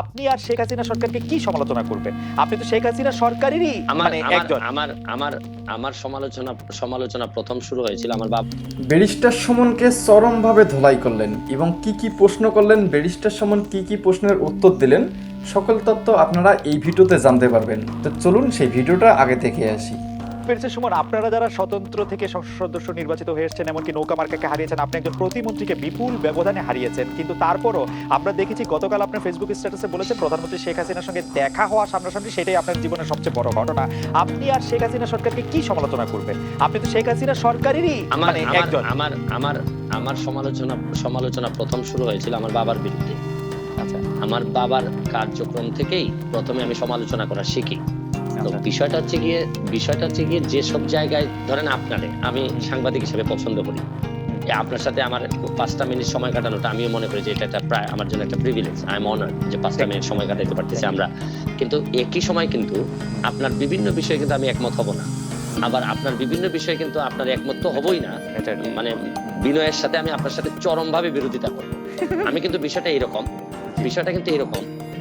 আপনি আর শেখ হাসিনা সরকারকে কি সমালোচনা করবেন? আপনি তো শেখ হাসিনা সরকারেরই আমার মানে একজন। আমার আমার আমার সমালোচনা সমালোচনা প্রথম শুরু হয়েছিল আমার বাবা ব্যারিস্টার সুমনকে চরমভাবে ধোলাই করলেন এবং কি কি প্রশ্ন করলেন ব্যারিস্টার সুমন কি কি প্রশ্নের উত্তর দিলেন সকল তথ্য আপনারা এই ভিডিওতে জানতে পারবেন। তো চলুন সেই ভিডিওটা আগে থেকে আসি। পেরেছে। সুমন আপনারা যারা স্বতন্ত্র থেকে সংসদ সদস্য নির্বাচিত হয়ে এসেছেন এমনকি নৌকা মার্কাকে হারিয়েছেন আপনি একজন প্রতিমন্ত্রীকে বিপুল ব্যবধানে হারিয়েছেন। কিন্তু তারপরও আমরা দেখেছি গতকাল আপনার ফেসবুক স্ট্যাটাসে বলেছেন প্রধানমন্ত্রী শেখ হাসিনার সঙ্গে দেখা হওয়া সামনাসামনি সেটাই আপনার জীবনের সবচেয়ে বড় ঘটনা। আপনি আর শেখ হাসিনা সরকারকে কি সমালোচনা করবেন? আপনি তো শেখ হাসিনা সরকারেরই মানে একজন। আমার আমার আমার সমালোচনা সমালোচনা প্রথম শুরু হয়েছিল আমার বাবার বিরুদ্ধে। আচ্ছা। আমার বাবার কার্যক্রম থেকেই প্রথমে আমি সমালোচনা করা শিখি। তো আচ্ছা। বিষয়টা হচ্ছে গিয়ে বিষয়টা হচ্ছে গিয়ে জায়গায় ধরেন আপনারে আমি সাংবাদিক হিসেবে পছন্দ করি। আপনার সাথে আমার পাঁচটা মিনিট সময় কাটানোটা আমিও মনে করি যে এটা একটা প্রায় আমার জন্য একটা প্রিভিলেজ আই এম অনার যে পাঁচটা মিনিট সময় কাটাতে পারতেছি আমরা। কিন্তু একই সময় কিন্তু আপনার বিভিন্ন বিষয়ে কিন্তু আমি একমত হব না। আবার আপনার বিভিন্ন বিষয়ে কিন্তু আপনার একমত তো হবই না। মানে বিনয়ের সাথে আমি আপনার সাথে চরমভাবে বিরোধিতা করব। আমি কিন্তু বিষয়টা এরকম বিষয়টা কিন্তু এরকম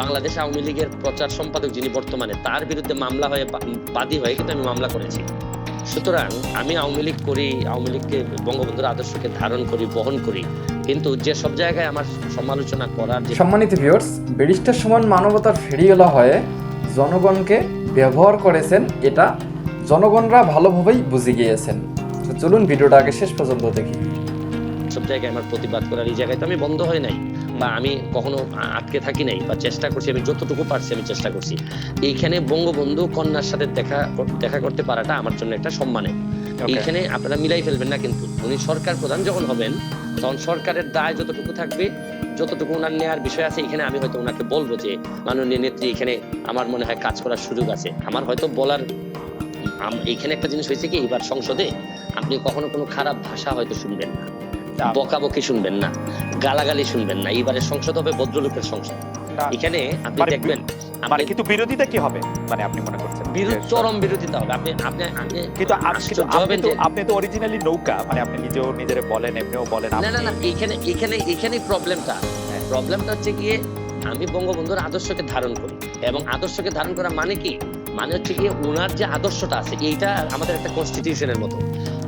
বাংলাদেশ আওয়ামী লীগের প্রচার সম্পাদক যিনি বর্তমানে, তার বিরুদ্ধে মামলা হয়ে বাদী হয়ে কিন্তু আমি মামলা করেছি। সুতরাং আমি আওয়ামী লীগ করি, আওয়ামী লীগকে, বঙ্গবন্ধুর আদর্শকে ধারণ করি, বহন করি। কিন্তু যে সব জায়গায় আমার সমালোচনা করার যে সম্মানিত ভিউয়ার্স ব্যারিস্টার সমান মানবতার ফেরিওয়ালা হয়ে জনগণকে ব্যবহার করেছেন, এটা জনগণরা ভালোভাবেই বুঝে গিয়েছেন। চলুন ভিডিওটা আগে শেষ পর্যন্ত দেখি। সব জায়গায় আমার প্রতিবাদ করার এই জায়গায় তো আমি বন্ধ হয় নাই বা আমি কখনো আটকে থাকি নাই বা চেষ্টা করছি আমি যতটুকু পারছি আমি চেষ্টা করছি। এইখানে বঙ্গবন্ধু কন্যার সাথে দেখা দেখা করতে পারাটা আমার জন্য একটা সম্মানের। এইখানে আপনারা মিলাই ফেলবেন না কিন্তু উনি সরকার প্রধান যখন হবেন তখন সরকারের দায় যতটুকু থাকবে যতটুকু ওনার নেওয়ার বিষয় আছে এখানে আমি হয়তো ওনাকে বলব যে মাননীয় নেত্রী এখানে আমার মনে হয় কাজ করার সুযোগ আছে। আমার হয়তো বলার এখানে একটা জিনিস হয়েছে কি এবার সংসদে আপনি কখনো কোনো খারাপ ভাষা হয়তো শুনবেন না না। বকাবকি শুনবেন না গালাগালি শুনবেন না এইবারের সংসদ হবে ভদ্রলোকের সংসদ। এখানে আপনি মানে দেখবেন মানে কিন্তু বিরোধিতা কি হবে? মানে আপনি মনে করছেন বিরোধ চরম বিরোধিতা হবে। আপনি আপনি আপনি কিন্তু আপনি তো আপনি তো অরিজিনালি নৌকা মানে আপনি নিজেও নিজেরে বলেন এমনিও বলেন না না না এইখানে এইখানে এইখানেই প্রবলেমটা হ্যাঁ। প্রবলেমটা হচ্ছে গিয়ে আমি বঙ্গবন্ধুর আদর্শকে ধারণ করি। এবং আদর্শকে ধারণ করা মানে কি? মানে হচ্ছে গিয়ে ওনার যে আদর্শটা আছে এইটা আমাদের একটা কনস্টিটিউশনের মতো।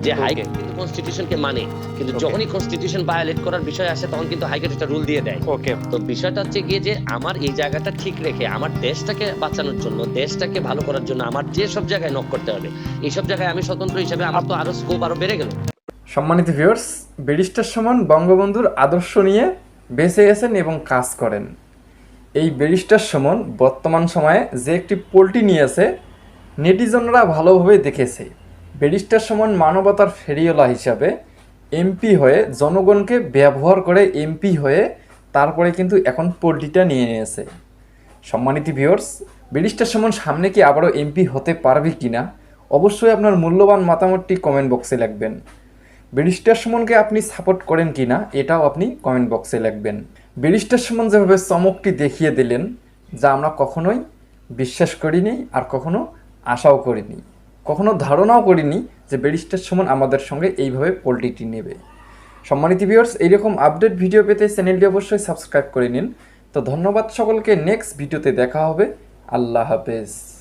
যে হাইকোর্ট কিন্তু কনস্টিটিউশনকে মানে কিন্তু যখনই কনস্টিটিউশন ভায়োলেট করার বিষয় আসে তখন কিন্তু হাইকোর্ট একটা রুল দিয়ে দেয়। ওকে তো বিষয়টা হচ্ছে গিয়ে যে আমার এই জায়গাটা ঠিক রেখে আমার দেশটাকে বাঁচানোর জন্য দেশটাকে ভালো করার জন্য আমার যে সব জায়গায় নক করতে হবে এই সব জায়গায় আমি স্বতন্ত্র হিসেবে আমার তো আরও স্কোপ আরও বেড়ে গেল। সম্মানিত ভিউয়ার্স ব্যারিস্টার সমান বঙ্গবন্ধুর আদর্শ নিয়ে বেঁচে গেছেন এবং কাজ করেন। এই ব্যারিস্টার সমান বর্তমান সময়ে যে একটি পোলট্রি নিয়েছে নেটিজনরা ভালোভাবে দেখেছে। ব্যারিস্টার সমান মানবতার ফেরিওলা হিসাবে এমপি হয়ে জনগণকে ব্যবহার করে এমপি হয়ে তারপরে কিন্তু এখন পোলট্রিটা নিয়ে নিয়েছে। সম্মানিত ভিউয়ার্স, ব্যারিস্টার সমান সামনে কি আবারও এমপি হতে পারবে কিনা অবশ্যই আপনার মূল্যবান মতামতটি কমেন্ট বক্সে লিখবেন। ব্যারিস্টার সুমনকে আপনি সাপোর্ট করেন কি না, এটাও আপনি কমেন্ট বক্সে লিখবেন। ব্যারিস্টার সুমন যেভাবে চমকটি দেখিয়ে দিলেন, যা আমরা কখনোই বিশ্বাস করিনি আর কখনো আশাও করিনি। কখনো ধারণাও করিনি যে ব্যারিস্টার সুমন আমাদের সঙ্গে এইভাবে পোলট্রিটি নেবে। সম্মানিত ভিউয়ার্স এইরকম আপডেট ভিডিও পেতে চ্যানেলটি অবশ্যই সাবস্ক্রাইব করে নিন। তো ধন্যবাদ সকলকে নেক্সট ভিডিওতে দেখা হবে। আল্লাহ হাফেজ।